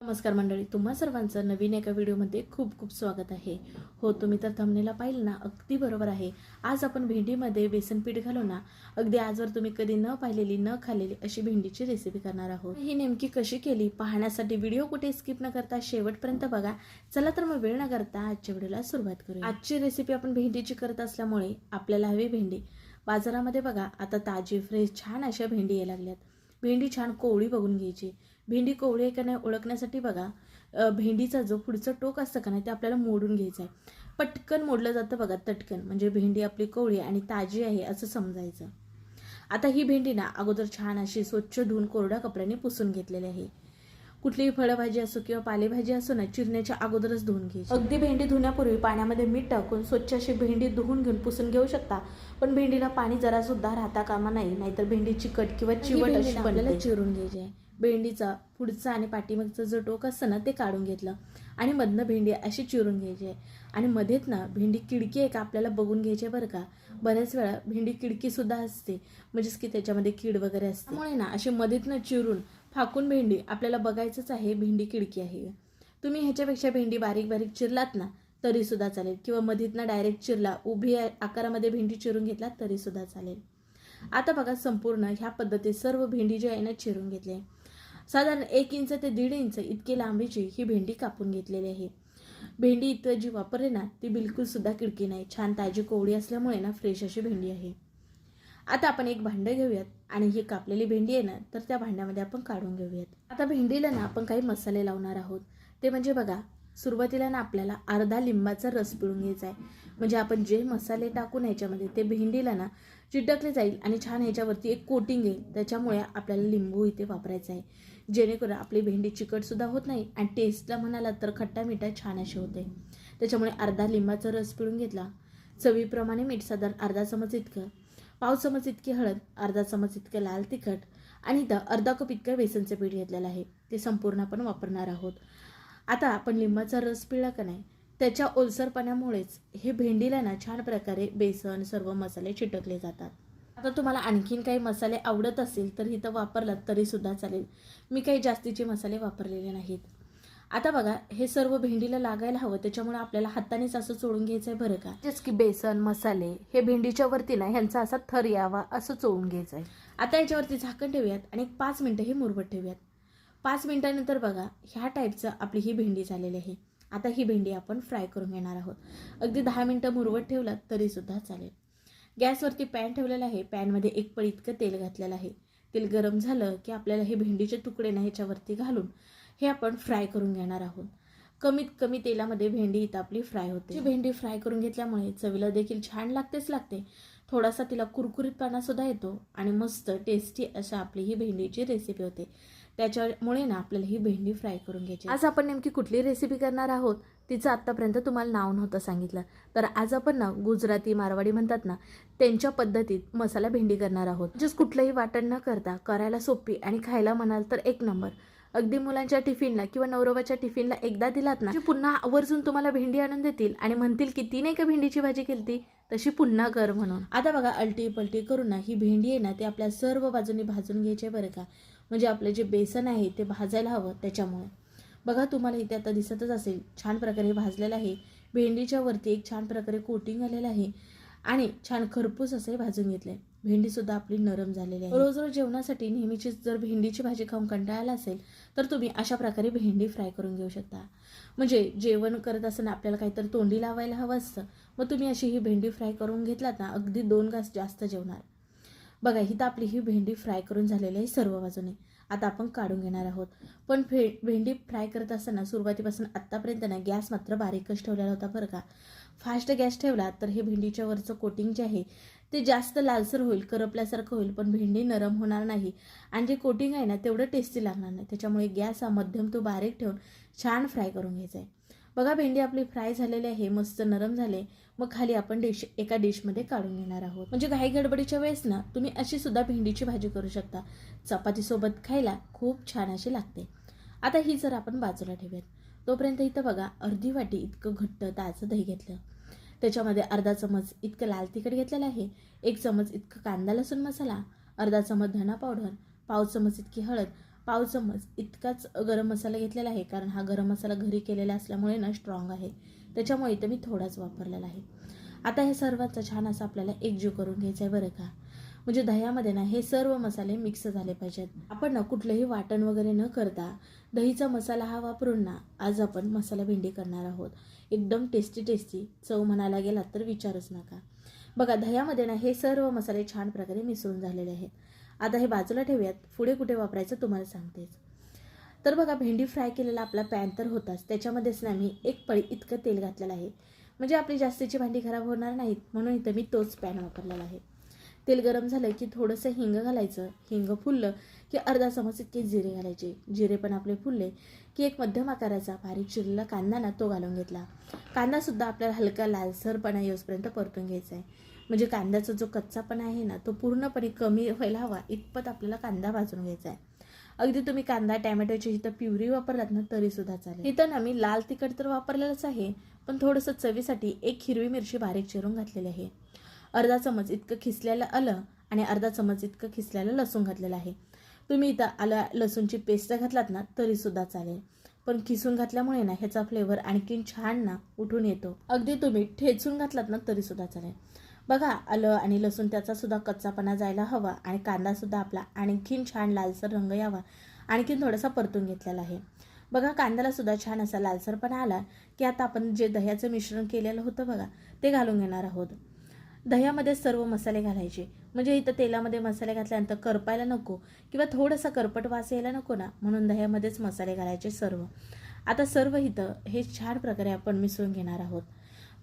नमस्कार मंडळी तुम्हा सर्वांचं नवीन एका व्हिडिओमध्ये खूप खूप स्वागत आहे. हो तुम्ही तर थमनेला पाहिलं ना अगदी बरोबर आहे. आज आपण भेंडीमध्ये बेसन पीठ घालून ना अगदी आजवर तुम्ही कधी न पाहिलेली न खाल्लेली अशी भेंडीची रेसिपी करणार आहोत. ही नेमकी कशी केली पाहण्यासाठी व्हिडिओ कुठे स्किप न करता शेवटपर्यंत बघा. चला तर मग वेळ न करता आजच्या व्हिडिओला सुरुवात करू आजची रेसिपी आपण भेंडीची करत असल्यामुळे आपल्याला हवी भेंडी. बाजारामध्ये बघा आता ताजी फ्रेश छान अशा भेंडी यायला लागल्यात. भेंडी छान कोवळी बघून घ्यायची. भेंडी कोवळी आहे का नाही ओळखण्यासाठी बघा. भेंडीचा जो पुढचं टोक असतं का नाही ते आपल्याला मोडून घ्यायचं आहे. पटकन मोडलं जातं बघा तटकन. म्हणजे भेंडी आपली कोवळी आणि ताजी आहे असं समजायचं. आता ही भेंडी ना अगोदर छान अशी स्वच्छ धुवून कोरड्या कपड्याने पुसून घेतलेली आहे. कुठलीही फळभाजी असो किंवा पालेभाजी असो ना चिरण्याच्या अगोदरच धुवून घ्यायची. अगदी भेंडी धुण्यापूर्वी पाण्यामध्ये मीठ टाकून स्वच्छ अशी भेंडी धुवून घेऊन पुसून घेऊ शकता. पण भेंडीला पाणी जरा सुद्धा राहता कामा नाही नाहीतर भेंडी चिकट किंवा चिवट अशी आपल्याला चिरून घ्यायची आहे. भेंडीचा पुढचा आणि पाठीमागचं जो टोक असतं ना ते काढून घेतलं. आणि मधनं भेंडी अशी चिरून घ्यायची आहे. आणि मध्येच ना भेंडी किडकी आहे का आपल्याला बघून घ्यायची आहे बरं का. बऱ्याच वेळा भेंडी किडकी सुद्धा असते. म्हणजेच की त्याच्यामध्ये कीड वगैरे असते. त्यामुळे ना अशी मध्येतनं चिरून फाकून भेंडी आपल्याला बघायचंच आहे भेंडी किडकी आहे. तुम्ही ह्याच्यापेक्षा भेंडी बारीक बारीक चिरलात ना तरी सुद्धा चालेल. किंवा मधीतनं डायरेक्ट चिरला उभी आकारामध्ये भेंडी चिरून घेतलात तरी सुद्धा चालेल. आता बघा संपूर्ण ह्या पद्धतीत सर्व भेंडी जी आहे ना चिरून घेतली. आहे साधारण एक इंच ते दीड इंच इतकी लांबीची ही भेंडी कापून घेतलेली आहे. भेंडी इतर जी वापरली ना ती बिलकुल सुद्धा किडकी नाही. छान ताजी कोवळी असल्यामुळे ना फ्रेश अशी भेंडी आहे. आता आपण एक भांडं घेऊयात आणि ही कापलेली भेंडी आहे ना तर त्या भांड्यामध्ये आपण काढून घेऊयात. आता भेंडीला ना आपण काही मसाले लावणार आहोत. ते म्हणजे बघा सुरुवातीला ना आपल्याला अर्धा लिंबाचा रस पिळून घ्यायचा आहे. म्हणजे आपण जे मसाले टाकून ह्याच्यामध्ये ते भेंडीला ना चिटकले जाईल आणि छान ह्याच्यावरती एक कोटिंग येईल. त्याच्यामुळे आपल्याला लिंबू इथे वापरायचा आहे. जेणेकरून आपली भेंडी चिकटसुद्धा होत नाही आणि टेस्टला म्हणाला तर खट्टा मिठा छान अशी होते. त्याच्यामुळे अर्धा लिंबाचा रस पिळून घेतला. चवीप्रमाणे मीठ साधारण अर्धा चमच इतकं पाव चमच इतकी हळद अर्धा चमच इतकं लाल तिखट आणि इथं अर्धा कप इतकं बेसनचं पीठ घेतलेलं आहे. ते संपूर्ण आपण वापरणार आहोत. आता आपण लिंबाचा रस पिळला का नाही? त्याच्या ओलसरपणामुळेच हे भेंडीला ना छान प्रकारे बेसन सर्व मसाले चिटकले जातात. आता तुम्हाला आणखीन काही मसाले आवडत असतील तर इथं वापरलात तरी सुद्धा चालेल. मी काही जास्तीचे मसाले वापरलेले नाहीत. आता बघा हे सर्व भेंडीला लागायला हवं त्याच्यामुळे आपल्याला हातानेच असं चोळून घ्यायचं आहे बरं का? जस की बेसन मसाले हे भेंडीच्या वरती ना ह्यांचा असा थर यावा असं चोळून घ्यायचं आहे आता याच्यावरती झाकण ठेवूयात आणि एक पाच मिनटं हे मुरवत ठेवूयात. पाच मिनिटानंतर बघा ह्या टाईपचं आपली ही भेंडी झालेली आहे. आता ही भेंडी आपण फ्राय करून घेणार आहोत. अगदी दहा मिनटं मुरवत ठेवलात तरीसुद्धा चालेल. गॅसवरती पॅन ठेवलेला आहे. पॅनमध्ये एक पळी इतकं तेल घातलेलं आहे. तेल गरम झालं की आपल्याला हे भेंडीचे तुकडे ना ह्याच्यावरती घालून हे आपण फ्राय करून घेणार आहोत. कमीत कमी तेलामध्ये भेंडी इथं आपली फ्राय होते. ही भेंडी फ्राय करून घेतल्यामुळे चवीला देखील छान लागतेच लागते. थोडासा तिला कुरकुरीतपणासुद्धा येतो आणि मस्त टेस्टी अशा आपली ही भेंडीची रेसिपी होते. त्याच्यामुळे ना आपल्याला ही भेंडी फ्राय करून घ्यायची आज आपण नेमकी कुठली रेसिपी करणार आहोत तिचं आत्तापर्यंत तुम्हाला नाव नव्हतं सांगितलं. तर आज आपण ना गुजराती मारवाडी म्हणतात ना त्यांच्या पद्धतीत मसाला भेंडी करणार आहोत. जस्ट कुठलंही वाटण न करता करायला सोपी आणि खायला म्हणाल तर एक नंबर. अगदी मुलांच्या टिफिनला किंवा नवरवाच्या टिफिनला एकदा दिलात ना की पुन्हा आवर्जून तुम्हाला भेंडी आणून देतील आणि म्हणतील की ती नाही का भेंडीची भाजी केली तशी पुन्हा कर म्हणून. आता बघा अलटी पलटी करून ना ही भेंडी आहे ना ती आपल्या सर्व बाजूनी भाजून घ्यायची बरं का. म्हणजे आपलं जे बेसन आहे ते भाजायला हवं त्याच्यामुळे. बघा तुम्हाला इथे आता दिसतच असेल छान प्रकारे भाजलेलं आहे. भेंडीच्या वरती एक छान प्रकारे कोटिंग आलेलं आहे आणि छान खरपूस असे भाजून घेतले. भेंडीसुद्धा आपली नरम झालेली आहे. रोज रोज जेवणासाठी नेहमीची जर भेंडीची भाजी खाऊन कंटाळाला असेल तर तुम्ही अशा प्रकारे भेंडी फ्राय करून घेऊ शकता. म्हणजे जेवण करत असताना आपल्याला काहीतरी तोंडी लावायला हवं असतं मग तुम्ही अशी ही भेंडी फ्राय करून घेतलात ना अगदी दोन घास जास्त जेवणार. बघा इथं आपली ही भेंडी फ्राय करून झालेली आहे सर्व बाजूने. आता आपण काढून घेणार आहोत. पण भे भेंडी फ्राय करत असताना सुरुवातीपासून आत्तापर्यंत ना गॅस मात्र बारीकच ठेवलेला होता बरं का. फास्ट गॅस ठेवला तर हे भेंडीच्या वरचं कोटिंग जे आहे ते जास्त लालसर होईल करपल्यासारखं होईल पण भेंडी नरम होणार नाही. आणि जे कोटिंग आहे ना तेवढं टेस्टी लागणार नाही. त्याच्यामुळे गॅस हा मध्यम तो बारीक ठेवून छान फ्राय करून घ्यायचा आहे. बघा भेंडी आपली फ्राय झालेली आहे मस्त नरम झाले. मग खाली आपण डिश एका डिशमध्ये काढून घेणार आहोत. म्हणजे घाई गडबडीच्या वेळेस ना तुम्ही अशी सुद्धा भेंडीची भाजी करू शकता. चपातीसोबत खायला खूप छान अशी लागते. आता ही जर आपण बाजूला ठेवूयात. तोपर्यंत इथं बघा अर्धी वाटी इतकं घट्ट ताजं दही घेतलं. त्याच्यामध्ये अर्धा चमच इतकं लाल तिखट घेतलेलं आहे. एक चमच इतकं कांदा लसूण मसाला अर्धा चमच धना पावडर पाव चमच इतकी हळद पाव चम्मच इतकाच गरम मसाला घेतलेला आहे कारण हा गरम मसाला घरी केलेला असल्यामुळे ना स्ट्रॉंग आहे. त्याच्यामुळे इथं मी थोडाच वापरलेला आहे. आता हे सर्वांचा छान असं आपल्याला एकजीव करून घ्यायचं आहे बरं का. म्हणजे दह्यामध्ये ना हे सर्व मसाले मिक्स झाले पाहिजेत. आपण ना कुठलंही वाटण वगैरे न करता दहीचा मसाला हा वापरून ना आज आपण मसाला भेंडी करणार आहोत. एकदम टेस्टी टेस्टी चव म्हणायला गेलात तर विचारच नका. बघा दह्यामध्ये ना हे सर्व मसाले छान प्रकारे मिसळून झालेले आहेत. आता हे बाजूला ठेवूयात. पुढे कुठे वापरायचं तुम्हाला सांगतेच. तर बघा भेंडी फ्राय केलेला आपला पॅन तर होताच. त्याच्यामध्येच ना मी एक पळी इतकं तेल घातलेलं आहे. म्हणजे आपली जास्तीची भांडी खराब होणार नाहीत म्हणून इथं मी तोच पॅन वापरलेला आहे. तेल गरम झालं की थोडंसं हिंग घालायचं. हिंग फुललं की अर्धा चमच इतके जिरे घालायचे. जिरे पण आपले फुलले की एक मध्यम आकाराचा बारीक चिरलेला कांदा ना तो घालून घेतला. कांदासुद्धा आपल्याला हलका लालसरपणा येऊसपर्यंत परतून घ्यायचा आहे. म्हणजे कांद्याचा जो कच्चापणा आहे ना तो पूर्णपणे कमी व्हायला हवा इतपत आपल्याला कांदा भाजून घ्यायचा आहे. अगदी तुम्ही कांदा टॅमॅटोची इथं प्युरी वापरलात ना तरी सुद्धा चालेल. इथं ना मी लाल तिखट तर वापरलेलंच आहे पण थोडंसं चवीसाठी एक हिरवी मिरची बारीक चिरून घातलेली आहे. अर्धा चमच इतकं खिसलेलं आलं आणि अर्धा चमच इतकं खिसलेलं लसूण घातलेलं आहे. तुम्ही इथं आलं लसूणची पेस्ट घातलात ना तरी सुद्धा चालेल. पण खिसून घातल्यामुळे ना ह्याचा फ्लेवर आणखीन छान ना उठून येतो. अगदी तुम्ही ठेचून घातलात ना तरी सुद्धा चालेल. बघा आलं आणि लसूण त्याचासुद्धा कच्चापणा जायला हवा आणि कांदासुद्धा आपला आणखीन छान लालसर रंग यावा. आणखीन थोडासा परतून घेतलेला आहे. बघा कांद्याला सुद्धा छान असा लालसरपणा आला की आता आपण जे दह्याचं मिश्रण केलेलं होतं बघा ते घालून घेणार आहोत. दह्यामध्ये सर्व मसाले घालायचे. म्हणजे इथं तेलामध्ये मसाले घातल्यानंतर करपायला नको किंवा थोडासा करपट वास यायला नको ना म्हणून दह्यामध्येच मसाले घालायचे सर्व. आता सर्व इथं हे छान प्रकारे आपण मिसळून घेणार आहोत.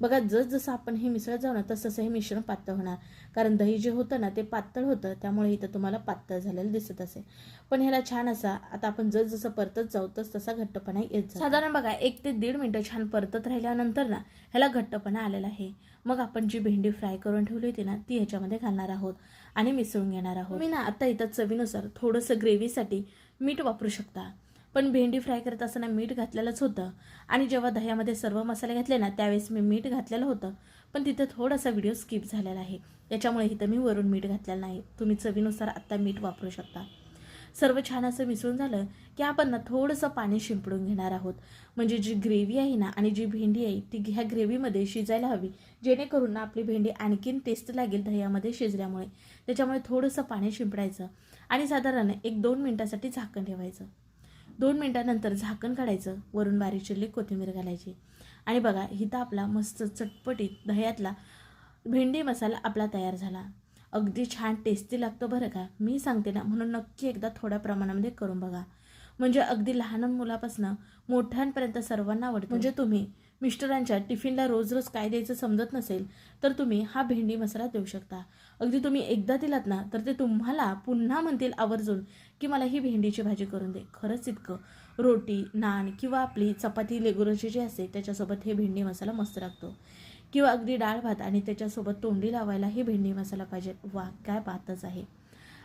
बघा जसजसं आपण हे मिसळत जाऊ ना तसं हे मिश्रण पातळ होणार. कारण दही जे होतं ना ते पातळ होतं. त्यामुळे इथं तुम्हाला पातळ झालेलं दिसत असेल. पण ह्याला छान असा आता आपण जसजसं परतत जाऊ तस तसा घट्टपणा येत. साधारण बघा एक ते दीड मिनटं छान परतत राहिल्यानंतर ना ह्याला घट्टपणा आलेला आहे. मग आपण जी भेंडी फ्राय करून ठेवली होती ना ती ह्याच्यामध्ये घालणार आहोत आणि मिसळून घेणार आहोत. मी ना आता इथं चवीनुसार थोडंसं ग्रेव्हीसाठी मीठ वापरू शकता. पण भेंडी फ्राय करत असताना मीठ घातलेलंच होतं. आणि जेव्हा दह्यामध्ये सर्व मसाले घातले ना त्यावेळेस मी मीठ घातलेलं होतं. पण तिथं थोडासा व्हिडिओ स्किप झालेला आहे. त्याच्यामुळे इथं मी वरून मीठ घातलेलं नाही. तुम्ही चवीनुसार आत्ता मीठ वापरू शकता. सर्व छान असं मिसळून झालं की आपण ना थोडंसं पाणी शिंपडून घेणार आहोत. म्हणजे जी ग्रेव्ही आहे ना आणि जी भेंडी आहे ती ह्या ग्रेव्हीमध्ये शिजायला हवी. जेणेकरून ना आपली भेंडी आणखीन टेस्ट लागेल दह्यामध्ये शिजल्यामुळे. त्याच्यामुळे थोडंसं पाणी शिंपडायचं आणि साधारण एक दोन मिनटासाठी झाकण ठेवायचं. दोन मिनटानंतर झाकण काढायचं वरून बारीक चिरली कोथिंबीर घालायची. आणि बघा इथं आपला मस्त चटपटीत दह्यातला भेंडी मसाला आपला तयार झाला. अगदी छान टेस्टी लागतो बरं का? मी सांगते ना म्हणून नक्की एकदा थोड्या प्रमाणामध्ये करून बघा. म्हणजे अगदी लहान मुलापासून मोठ्यांपर्यंत सर्वांना आवडतं. म्हणजे तुम्ही मिस्टरांच्या टिफिनला रोज रोज काय द्यायचं समजत नसेल तर तुम्ही हा भेंडी मसाला देऊ शकता. अगदी तुम्ही एकदा दिलात ना तर ते तुम्हाला पुन्हा म्हणतील आवर्जून की मला ही भेंडीची भाजी करून दे. खरंच इतकं. रोटी नान किंवा आपली चपाती लेगुरची जी असते त्याच्यासोबत हे भेंडी मसाला मस्त लागतो. किंवा अगदी डाळ भात आणि त्याच्यासोबत तोंडी लावायला हे भेंडी मसाला पाहिजे. वा काय बातच आहे.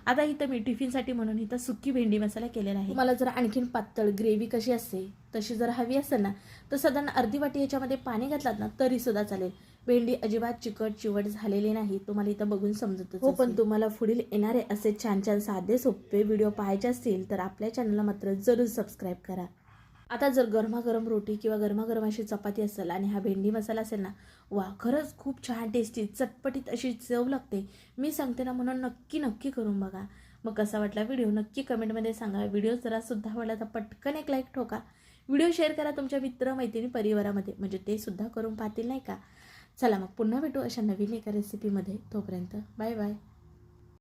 आता इथं मी टिफिनसाठी म्हणून इथं सुकी भेंडी मसाला केलेला आहे. मला जर आणखीन पातळ ग्रेव्ही कशी असते तशी जर हवी असेल ना तर साधारण अर्धी वाटी याच्यामध्ये पाणी घातलात ना तरी सुद्धा चालेल. भेंडी अजिबात चिकट चिवट झालेली नाही तुम्हाला इथं बघून समजत हो पण तुम्हाला पुढील येणारे असे छान छान साधे सोपे व्हिडिओ पाहायचे असतील तर आपल्या चॅनलला मात्र जरूर सबस्क्राईब करा. आता जर गरमागरम रोटी किंवा गरमागरम अशी चपाती असेल आणि हा भेंडी मसाला असेल ना वा खरंच खूप छान टेस्टी चटपटीत अशी चव लागते. मी सांगते ना म्हणून नक्की नक्की करून बघा. मग कसा वाटला व्हिडिओ नक्की कमेंटमध्ये सांगा. व्हिडिओ जरासुद्धा आवडला तर पटकन एक लाईक ठोका. व्हिडिओ शेअर करा तुमच्या मित्र मैत्रिणी परिवारामध्ये. म्हणजे ते सुद्धा करून पाहतील नाही का? चला मग पुन्हा भेटू अशा नवीन एका रेसिपीमध्ये तोपर्यंत बाय बाय